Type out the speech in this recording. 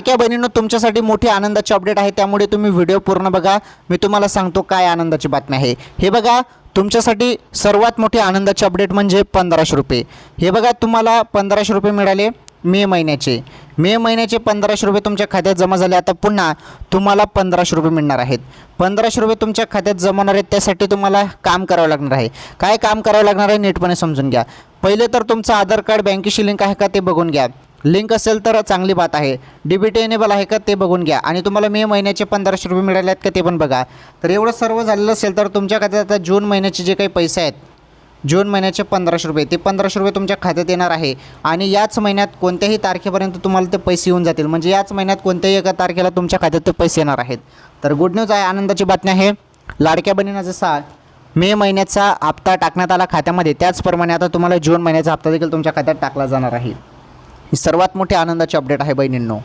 क्या बहिणींनो तुमच्यासाठी मोठी आनंदाची अपडेट आहे. त्यामुळे तुम्ही व्हिडिओ पूर्ण बघा. मी तुम्हाला सांगतो काय आनंदाची बातमी आहे. हे बघा तुमच्यासाठी सर्वात मोठी आनंदाची अपडेट म्हणजे पंधराशे रुपये. हे बघा तुम्हाला पंधराशे रुपये मिळाले. मे महिन्याचे. मे महिन्याचे पंधराशे रुपये तुमच्या खात्यात जमा झाले. आता पुन्हा तुम्हाला पंधराशे रुपये मिळणार आहेत. पंधराशे रुपये तुमच्या खात्यात जमा आहेत त्यासाठी तुम्हाला काम करावं लागणार आहे. काय काम करावं लागणार आहे नीटपणे समजून घ्या. पहिले तर तुमचं आधार कार्ड बँकेशी लिंक आहे का ते बघून घ्या. लिंक असेल तर चांगली बात आहे. डी एनेबल आहे का ते बघून घ्या. आणि तुम्हाला मे महिन्याचे पंधराशे रुपये मिळाले आहेत का ते पण बघा. तर एवढं सर्व झालेलं असेल तर तुमच्या खात्यात आता जून महिन्याचे जे काही पैसे आहेत जून महिन्याचे पंधराशे रुपये. ते पंधराशे रुपये तुमच्या खात्यात येणार आहे. आणि याच महिन्यात कोणत्याही तारखेपर्यंत तुम्हाला ते पैसे येऊन जातील. म्हणजे याच महिन्यात कोणत्याही एका तारखेला तुमच्या खात्यात ते पैसे येणार आहेत. तर गुड न्यूज आहे आनंदाची बातमी आहे. लाडक्या बहिणींना जसा मे महिन्याचा हप्ता टाकण्यात आला खात्यामध्ये त्याचप्रमाणे आता तुम्हाला जून महिन्याचा हप्ता देखील तुमच्या खात्यात टाकला जाणार आहे. ही सर्वात मोठी आनंदाची अपडेट आहे बहिणींनो.